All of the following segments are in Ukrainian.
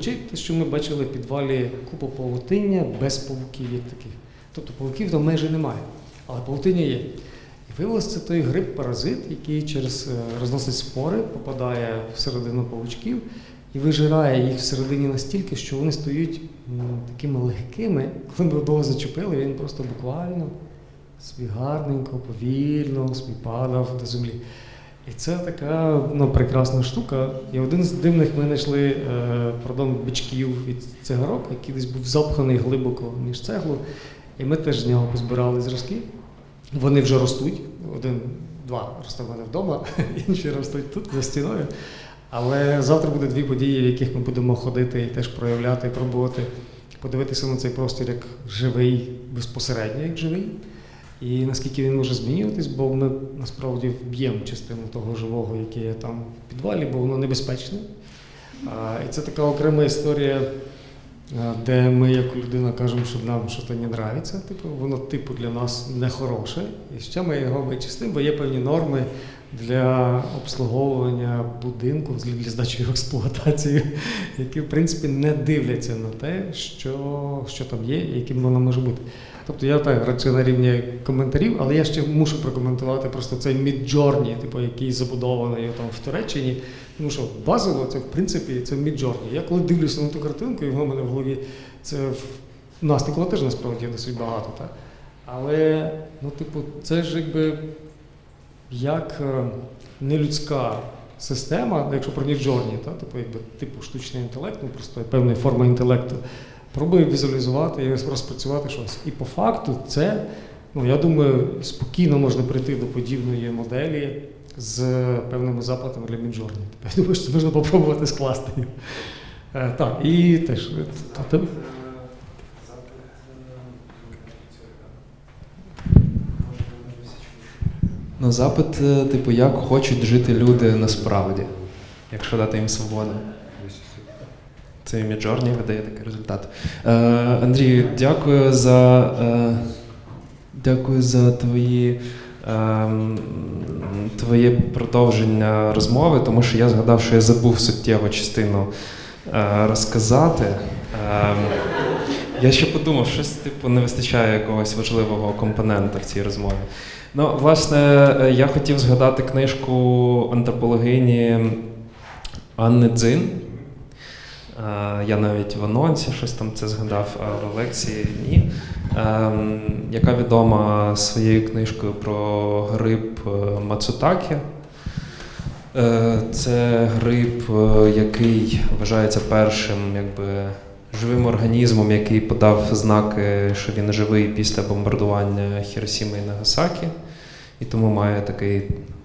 речей, те, що ми бачили в підвалі купу павутиння без павуків як таких. Тобто павуків там майже немає, але павутиння є. І виявилося, це той гриб-паразит, який через е, розносить спори, попадає всередину павучків і вижирає їх всередині настільки, що вони стають такими легкими, коли ми одного зачепили, він просто буквально собі гарненько, повільно собі падав до землі. І це така ну, прекрасна штука. І один з дивних ми знайшли е, продон бичків від цигарок, який десь був запханий глибоко між цеглу. І ми теж з нього позбирали зразки. Вони вже ростуть. Один, два росте в мене вдома, інші ростуть тут за стіною. Але завтра буде дві події, в яких ми будемо ходити і теж проявляти, пробувати подивитися на цей простір як живий, безпосередньо як живий. І наскільки він може змінюватись, бо ми насправді вб'ємо частину того живого, яке є там в підвалі, бо воно небезпечне. І це така окрема історія, де ми, як людина, кажемо, що нам щось не подобається, типу, воно типу для нас не хороше. І ще ми його вичистимо, бо є певні норми для обслуговування будинку, для здачі в експлуатацію, які в принципі не дивляться на те, що, що там є, яким воно може бути. Тобто я так радше на рівні коментарів, але я ще мушу прокоментувати просто цей Міджорні, типу, який забудований там в Туреччині. Тому що базово це в принципі це Міджорні. Я коли дивлюся на ту картинку, і в мене в голові це в нас такого теж насправді досить багато. Так? Але, ну, типу, це ж якби як е, нелюдська система, якщо про Міджорні, типу, якби, типу штучний інтелект, ну просто певна форма інтелекту, пробує візуалізувати і розпрацювати щось. І по факту це, ну я думаю, спокійно можна прийти до подібної моделі з певними запитами для Міджорні. Я думаю, що це можна попробувати скласти. Е, Так, і теж. Ну, запит, е, типу, як хочуть жити люди насправді, якщо дати їм свободу. Це Міджорні видає такий результат. Е, Андрію, дякую за, е, дякую за твої, ем, твоє продовження розмови, тому що я згадав, що я забув суттєву частину е, розказати. Ем, я ще подумав, щось типу не вистачає якогось важливого компонента в цій розмові. Ну, власне, е, я хотів згадати книжку антропологині Анни Дзин. Е, Я навіть в анонсі щось там це згадав, а в лекції ні. Ем, Яка відома своєю книжкою про гриб е, Мацутакі. Е, Це гриб, е, який вважається першим якби, живим організмом, який подав знаки, що він живий після бомбардування Хіросіми і Нагасакі, і тому має таке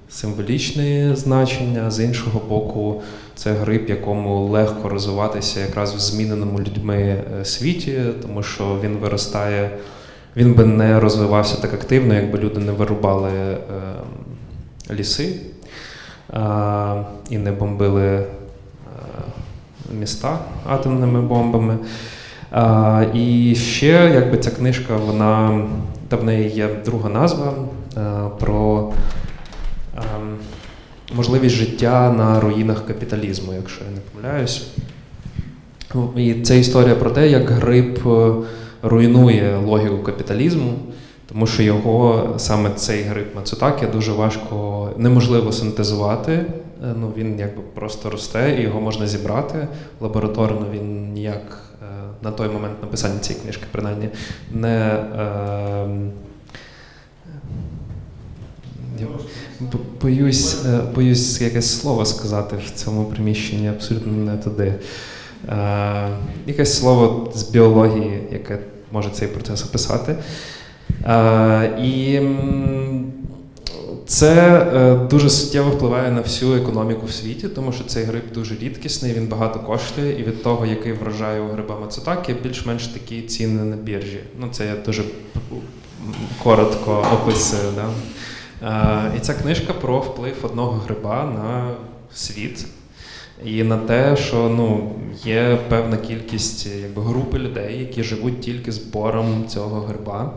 символічне значення. З іншого боку, це гриб, якому легко розвиватися якраз в зміненому людьми е, світі, тому що він виростає, він би не розвивався так активно, якби люди не вирубали е, ліси е, і не бомбили е, міста атомними бомбами. А, і ще якби ця книжка, вона та в неї є друга назва е, про ем, можливість життя на руїнах капіталізму, якщо я не помиляюсь. І це історія про те, як гриб е, руйнує логіку капіталізму, тому що його саме цей гриб Мацутакі дуже важко неможливо синтезувати. Е, Ну, він якби просто росте і його можна зібрати. Лабораторно він ніяк е, на той момент написання цієї книжки, принаймні, не. Е, боюсь, е, боюсь якесь слово сказати в цьому приміщенні абсолютно не туди. Е, якесь слово з біології, яке може цей процес описати. Е, і це дуже суттєво впливає на всю економіку в світі, тому що цей гриб дуже рідкісний, він багато коштує, і від того, який врожай у гриба Мацутакі, більш-менш такі ціни на біржі. Ну, це я дуже коротко описую. Да? Е, І ця книжка про вплив одного гриба на світ. І на те, що ну, є певна кількість якби, групи людей, які живуть тільки збором цього гриба.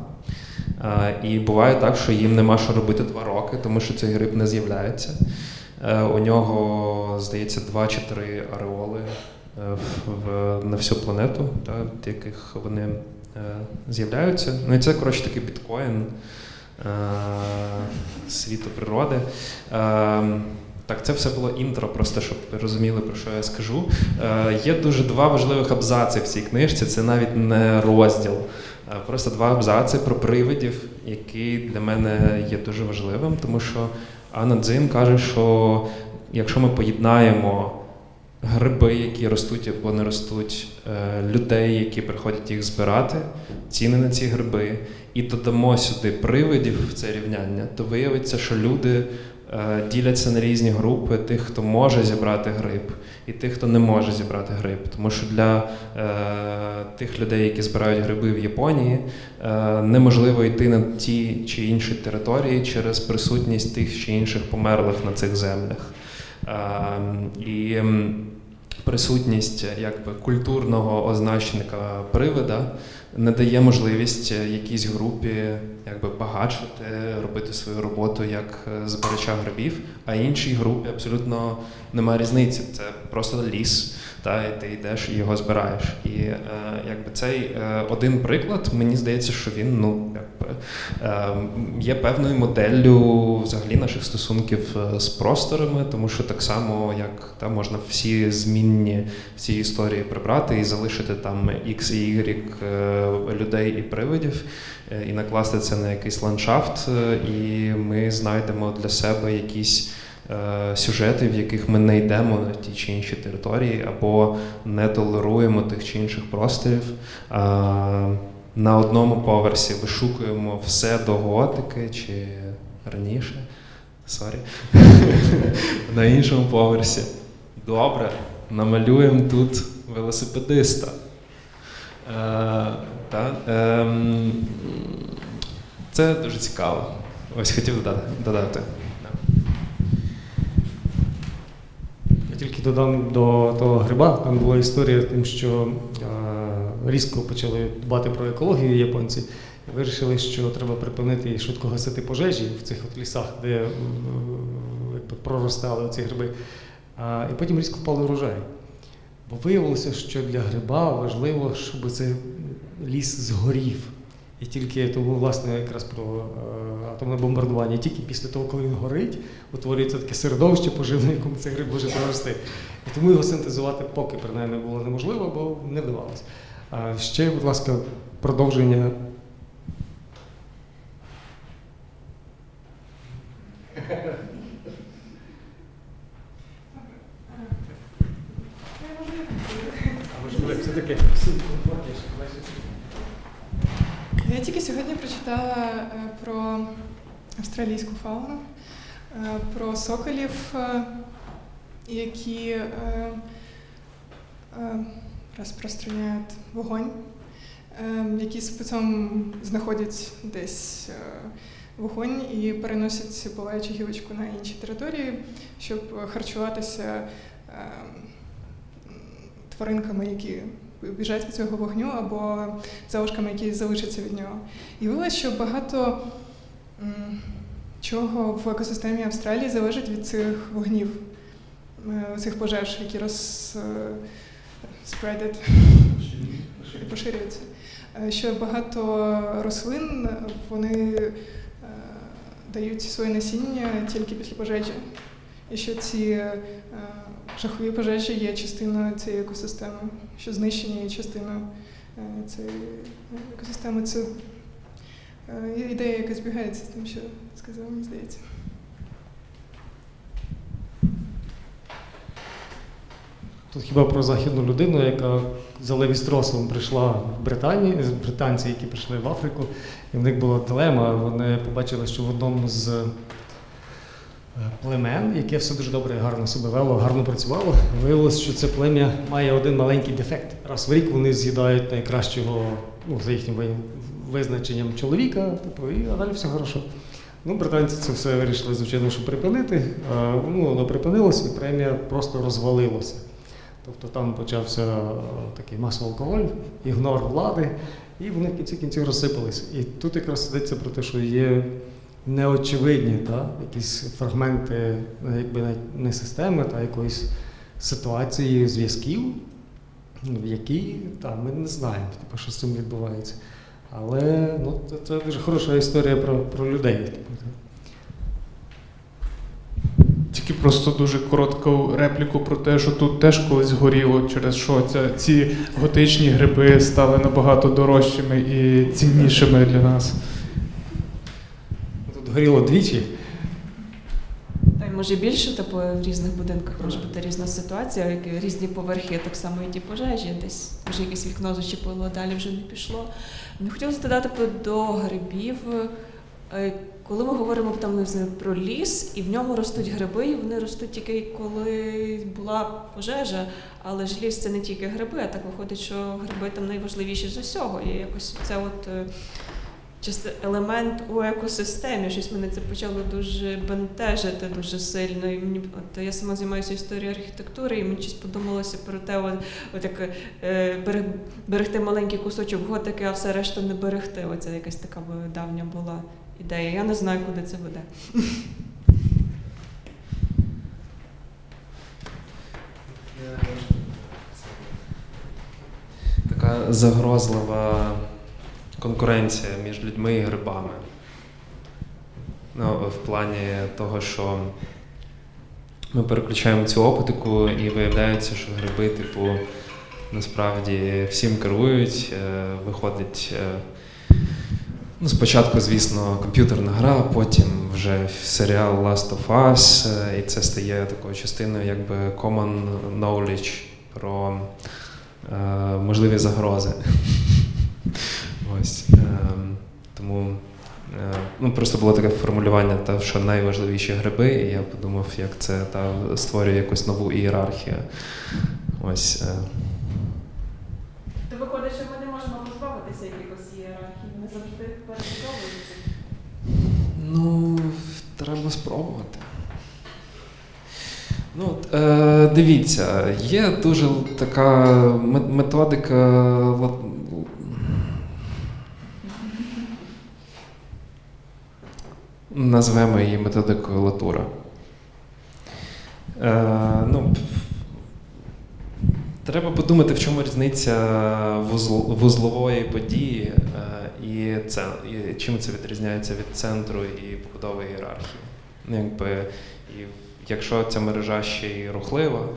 Е, І буває так, що їм нема що робити два роки, тому що цей гриб не з'являється. Е, У нього, здається, два чи три ареоли в, на всю планету, в яких вони з'являються. Ну і це, коротше, такий біткоін світу природи. Е, так, це все було інтро, просто щоб розуміли, про що я скажу. Е, є дуже два важливих абзаци в цій книжці. Це навіть не розділ. е, Просто два абзаци про привидів, які для мене є дуже важливим, тому що Анна Дзин каже, що якщо ми поєднаємо гриби, які ростуть або не ростуть, е, людей, які приходять їх збирати, ціни на ці гриби, і додамо сюди привидів в це рівняння, то виявиться, що люди е, діляться на різні групи тих, хто може зібрати гриб, і тих, хто не може зібрати гриб. Тому що для е, тих людей, які збирають гриби в Японії, неможливо йти на ті чи інші території через присутність тих чи інших померлих на цих землях. Е, і присутність е, якби, культурного означника привида не дає можливість е, якійсь групі якби, багачити, робити свою роботу як е, збирача грибів, а іншій групі абсолютно немає різниці. Це просто ліс, та, і ти йдеш і його збираєш. І е, якби цей е, один приклад, мені здається, що він ну, якби, е, є певною моделлю взагалі наших стосунків е, з просторами, тому що так само, як та, можна всі змінні в цій історії прибрати і залишити там X і Y е, людей і привидів, е, і накласти це на якийсь ландшафт, і ми знайдемо для себе якісь сюжети, в яких ми не йдемо на ті чи інші території, або не толеруємо тих чи інших просторів. На одному поверсі вишукуємо все до готики чи раніше. Сорі. на іншому поверсі. Добре, намалюємо тут велосипедиста. Е, та, ем, це дуже цікаво. Ось хотів додати. додати. Я тільки додам до того гриба. Там була історія тим, що е, різко почали дбати про екологію японці. І вирішили, що треба припинити швидко гасити пожежі в цих от лісах, де е, проростали ці гриби. І потім різко впали врожай. Бо виявилося, що для гриба важливо, щоб цей ліс згорів. І тільки тому, власне, якраз про е, атомне бомбардування, тільки після того, коли він горить, утворюється таке середовище поживне, якому цей гриб може прорости. І тому його синтезувати поки принаймні було неможливо, бо не вдавалося. Ще, будь ласка, продовження. А можливо, все-таки Я тільки сьогодні прочитала е, про австралійську фауну, е, про соколів, е, які розпространяють вогонь, які спецом знаходять десь вогонь і переносять палаючу гілочку на інші території, щоб харчуватися тваринками, які біжать від цього вогню, або залишками, які залишаться від нього. І виявилося, що багато чого в екосистемі Австралії залежить від цих вогнів, е, цих пожеж, які роз е, поширюються. Е, Що багато рослин вони дають своє насіння тільки після пожежі. І що ці е, жахові пожежі є частиною цієї екосистеми, що знищення є частиною е, цієї екосистеми. Це е, ідея, яка збігається з тим, що сказав, мені здається. Тут хіба про західну людину, яка за Левістросом прийшла в Британію, британці, які прийшли в Африку, і в них була дилема. Вони побачили, що в одному з е, племен, яке все дуже добре, гарно себе вело, гарно працювало, виявилося, що це плем'я має один маленький дефект. Раз в рік вони з'їдають найкращого, ну, за їхнім визначенням чоловіка, типу, і а далі все хорошо. Ну, британці це все вирішили, звичайно, що припинити. А, ну, воно припинилося, і премія просто розвалилося. Тобто там почався такий масовий алкоголь, ігнор влади, і вони в кінці кінців розсипались. І тут якраз йдеться про те, що є неочевидні та, якісь фрагменти, е, якби не системи, та якоїсь ситуації, зв'язків, в якій та, ми не знаємо, типу, що з цим відбувається. Але ну, це, це дуже хороша історія про, про людей. Типу, Тільки просто дуже коротку репліку про те, що тут теж колись горіло, через що ця, ці готичні гриби стали набагато дорожчими і ціннішими для нас. Горіло двічі. Та й може більше, типу, в різних будинках може бути різна ситуація, як різні поверхи, так само і ті пожежі, десь може якесь вікно зачепило, а далі вже не пішло. Не хотілося додати типу, до грибів. Е, Коли ми говоримо там про ліс, і в ньому ростуть гриби, і вони ростуть тільки коли була пожежа, але ж ліс це не тільки гриби, а так виходить, що гриби там найважливіші з усього. І якось це от е, елемент у екосистемі. Щось мене це почало дуже бентежити дуже сильно. І мені от я сама займаюся історією архітектури, і мені щось подумалося про те, от, от як е, берег, берегти маленький кусочок готики, а все решта не берегти. Оце якась така давня була ідея. Я не знаю, куди це веде. Така загрозлива конкуренція між людьми і грибами. Ну, в плані того, що ми переключаємо цю оптику і виявляється, що гриби, типу, насправді всім керують. Е, Виходить е, ну, спочатку, звісно, комп'ютерна гра, потім вже серіал Last of Us, е, і це стає такою частиною якби common knowledge про е, можливі загрози. Ось. ем, тому е, ну, просто було таке формулювання, та, що найважливіші гриби, і я подумав, як це та, створює якусь нову ієрархію. Ось. е. То виходить, що ми не можемо позбавитися якихось ієрархій, вони завжди перебудовуються. Ну, треба спробувати. Ну, е, дивіться, є дуже така ме- методика. Назвемо її методикою Латура. Е, ну, треба подумати, в чому різниця вузл- вузлової події е, і, це, і чим це відрізняється від центру і побудової ієрархії. Ну, Якби, і якщо ця мережа ще й рухлива,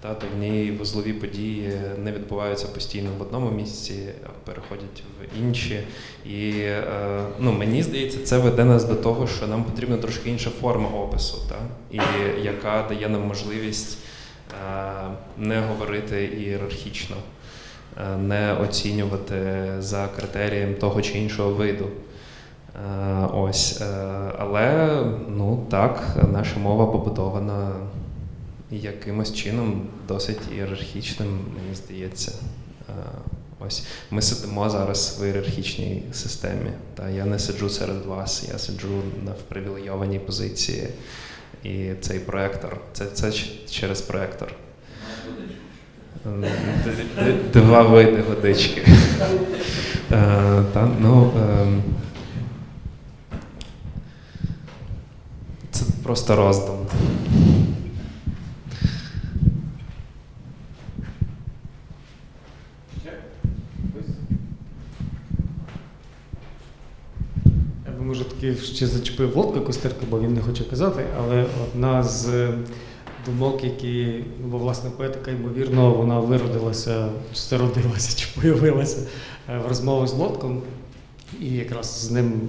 та, ній вузлові події не відбуваються постійно в одному місці, а переходять в інші. І е, ну, мені здається, це веде нас до того, що нам потрібна трошки інша форма опису, та, і яка дає нам можливість е, не говорити ієрархічно, е, не оцінювати за критерієм того чи іншого виду. Ось, але ну так, наша мова побудована якимось чином досить ієрархічним, мені здається. Е, Ось ми сидимо зараз в ієрархічній системі. Та я не сиджу серед вас, я сиджу на привілейованій позиції. І цей проектор, це, це через проектор. Два види водички. Е, ну, ем, Це просто роздум. Я може ще зачепив Вовка Костерка, бо він не хоче казати, але одна з е, думок, які, ну, бо власне поетика, ймовірно, вона виродилася, чи це родилася, чи появилася е, в розмові з Лотком, і якраз з ним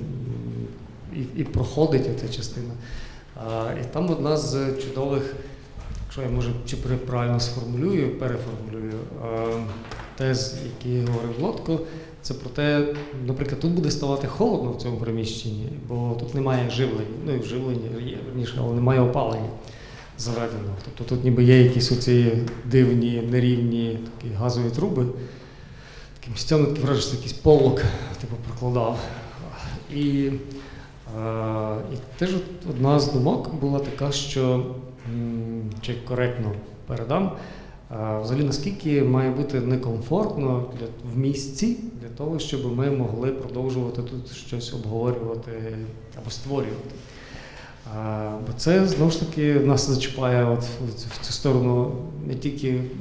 і, і проходить ця частина. А, і там одна з чудових, якщо я може чи правильно сформулюю, переформулюю, тез, які говорив Лотко, це про те, наприклад, тут буде ставати холодно в цьому приміщенні, бо тут немає живлення, ну і живлення є, верніше, але немає опалення заведеного. Тобто тут ніби є якісь оці дивні, нерівні такі газові труби. Таким місцями таке враження, якийсь полок типу, прокладав. І, е, і теж одна з думок була така, що чи коректно передам. Взагалі, наскільки має бути некомфортно для, в місці для того, щоб ми могли продовжувати тут щось обговорювати або створювати. А, бо це знову ж таки нас зачіпає от в цю сторону не тільки